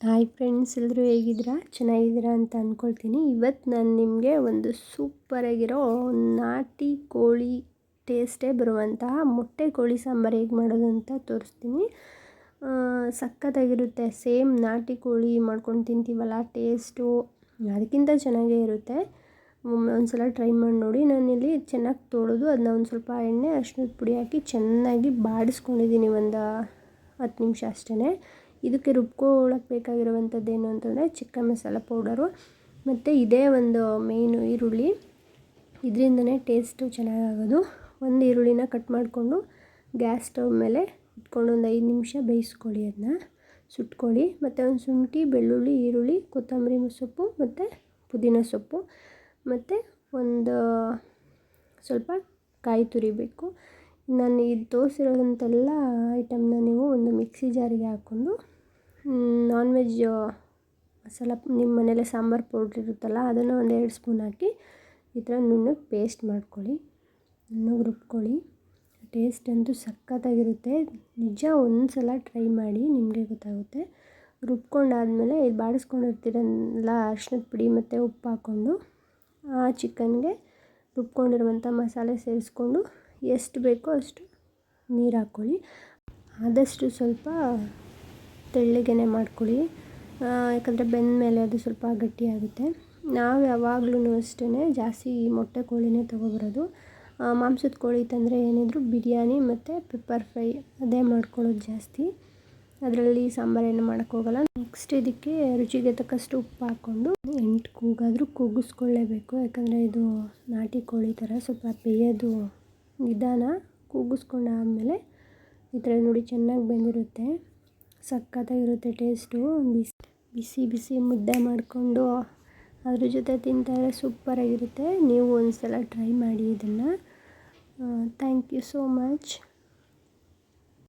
Hi friends ಎಲ್ಲರೂ ಹೇಗಿದ್ದೀರಾ? ಚೆನ್ನಾಗಿದ್ದೀರಾ ಅಂತ ಅಂದ್ಕೊಳ್ತೀನಿ ಇವತ್ತು ನಾನು ನಿಮಗೆ ಒಂದು ಸೂಪರಾಗಿರೋ ನಾಟಿ ಕೋಳಿ ಟೇಸ್ಟೇ ಬರುವಂತಹ ಮೊಟ್ಟೆ ಕೋಳಿ ಸಾಂಬಾರು ಹೇಗೆ ಮಾಡೋದು ಅಂತ ತೋರಿಸ್ತೀನಿ. ಸಖತ್ತಾಗಿರುತ್ತೆ. ಸೇಮ್ ನಾಟಿ ಕೋಳಿ ಮಾಡ್ಕೊಂಡು ತಿಂತೀವಲ್ಲ ಟೇಸ್ಟು ಅದಕ್ಕಿಂತ ಚೆನ್ನಾಗೇ ಇರುತ್ತೆ. ಒಂದು ಸಲ ಟ್ರೈ ಮಾಡಿ ನೋಡಿ. ನಾನಿಲ್ಲಿ ಚೆನ್ನಾಗಿ ತೊಳೆದು ಅದನ್ನ ಒಂದು ಸ್ವಲ್ಪ ಎಣ್ಣೆ ಅರ್ಶಿನದ ಪುಡಿ ಹಾಕಿ ಚೆನ್ನಾಗಿ ಬಾಡಿಸ್ಕೊಂಡಿದ್ದೀನಿ ಒಂದು ಹತ್ತು ನಿಮಿಷ ಅಷ್ಟೇ ಇದಕ್ಕೆ ರುಬ್ಕೊಳ್ಳೋಕೆ ಬೇಕಾಗಿರುವಂಥದ್ದು ಏನು ಅಂತಂದರೆ ಚಿಕ್ಕ ಮಸಾಲ ಪೌಡರು ಮತ್ತು ಇದೇ ಒಂದು ಮೇಯ್ನು ಈರುಳ್ಳಿ. ಇದರಿಂದನೇ ಟೇಸ್ಟು ಚೆನ್ನಾಗಾಗೋದು. ಒಂದು ಈರುಳ್ಳಿನ ಕಟ್ ಮಾಡಿಕೊಂಡು ಗ್ಯಾಸ್ ಸ್ಟವ್ ಮೇಲೆ ಇಟ್ಕೊಂಡು ಒಂದು ಐದು ನಿಮಿಷ ಬೇಯಿಸ್ಕೊಳ್ಳಿ ಅದನ್ನ ಸುಟ್ಕೊಳ್ಳಿ. ಮತ್ತು ಒಂದು ಶುಂಠಿ, ಬೆಳ್ಳುಳ್ಳಿ, ಈರುಳ್ಳಿ, ಕೊತ್ತಂಬರಿ ಸೊಪ್ಪು ಮತ್ತು ಪುದೀನ ಸೊಪ್ಪು ಮತ್ತು ಒಂದು ಸ್ವಲ್ಪ ಕಾಯಿ ತುರಿಬೇಕು. ನಾನು ಇದು ತೋರಿಸಿರೋದಂತೆಲ್ಲ ಐಟಮ್ನ ನೀವು ಒಂದು ಮಿಕ್ಸಿ ಜಾರಿಗೆ ಹಾಕ್ಕೊಂಡು ನಾನ್ ವೆಜ್ ಮಸಾಲ, ನಿಮ್ಮ ಮನೇಲೆ ಸಾಂಬಾರು ಪೌಡ್ರ್ ಇರುತ್ತಲ್ಲ, ಅದನ್ನು ಒಂದು ಎರಡು ಸ್ಪೂನ್ ಹಾಕಿ ಈ ಥರ ನುಣ್ಣಗೆ ಪೇಸ್ಟ್ ಮಾಡ್ಕೊಳ್ಳಿ. ನುಣ್ಣಗೆ ರುಬ್ಕೊಳ್ಳಿ. ಟೇಸ್ಟ್ ಅಂತೂ ಸಖತ್ತಾಗಿರುತ್ತೆ. ನಿಜ ಒಂದು ಸಲ ಟ್ರೈ ಮಾಡಿ ನಿಮಗೆ ಗೊತ್ತಾಗುತ್ತೆ. ರುಬ್ಕೊಂಡಾದಮೇಲೆ ಇದು ಬಾಡಿಸ್ಕೊಂಡಿರ್ತೀರಲ್ಲ ಅರ್ಶಿನದ ಪುಡಿ ಮತ್ತು ಉಪ್ಪು ಹಾಕ್ಕೊಂಡು, ಆ ಚಿಕನ್ಗೆ ರುಬ್ಕೊಂಡಿರುವಂಥ ಮಸಾಲೆ ಸೇರಿಸ್ಕೊಂಡು ಎಷ್ಟು ಬೇಕೋ ಅಷ್ಟು ನೀರು ಹಾಕ್ಕೊಳ್ಳಿ. ಆದಷ್ಟು ಸ್ವಲ್ಪ ತೆಳ್ಳಗೆನೆ ಮಾಡ್ಕೊಳ್ಳಿ. ಯಾಕಂದರೆ ಬೆಂದ ಮೇಲೆ ಅದು ಸ್ವಲ್ಪ ಗಟ್ಟಿಯಾಗುತ್ತೆ ನಾವು ಯಾವಾಗ್ಲೂ ಅಷ್ಟೇ ಜಾಸ್ತಿ ಮೊಟ್ಟೆ ಕೋಳಿನೇ ತೊಗೊಬರೋದು. ಮಾಂಸದ ಕೋಳಿ ತಂದರೆ ಏನಿದ್ರು ಬಿರಿಯಾನಿ ಮತ್ತು ಪೆಪ್ಪರ್ ಫ್ರೈ ಅದೇ ಮಾಡ್ಕೊಳ್ಳೋದು ಜಾಸ್ತಿ. ಅದರಲ್ಲಿ ಸಾಂಬಾರೇನು ಮಾಡೋಕ್ಕೋಗಲ್ಲ ನೆಕ್ಸ್ಟ್ ಇದಕ್ಕೆ ರುಚಿಗೆ ತಕ್ಕಷ್ಟು ಉಪ್ಪು ಹಾಕ್ಕೊಂಡು ಎಂಟು ಕೂಗಾದರೂ ಕೂಗಿಸ್ಕೊಳ್ಳೇಬೇಕು. ಯಾಕಂದರೆ ಇದು ನಾಟಿ ಕೋಳಿ ಥರ ಸ್ವಲ್ಪ ಬೇಯೋದು ನಿಧಾನ ಕೂಗಿಸ್ಕೊಂಡಾದಮೇಲೆ ಈ ಥರ ನೋಡಿ ಚೆನ್ನಾಗಿ ಬೆಂದಿರುತ್ತೆ. ಸಖತ್ತಾಗಿರುತ್ತೆ ಟೇಸ್ಟು. ಬಿಸಿ ಬಿಸಿ ಬಿಸಿ ಮುದ್ದೆ ಮಾಡಿಕೊಂಡು ಅದ್ರ ಜೊತೆ ತಿಂತಾರೆ ಸೂಪರಾಗಿರುತ್ತೆ. ನೀವು ಒಂದು ಸಲ ಟ್ರೈ ಮಾಡಿ ಇದನ್ನು. Thank you so much.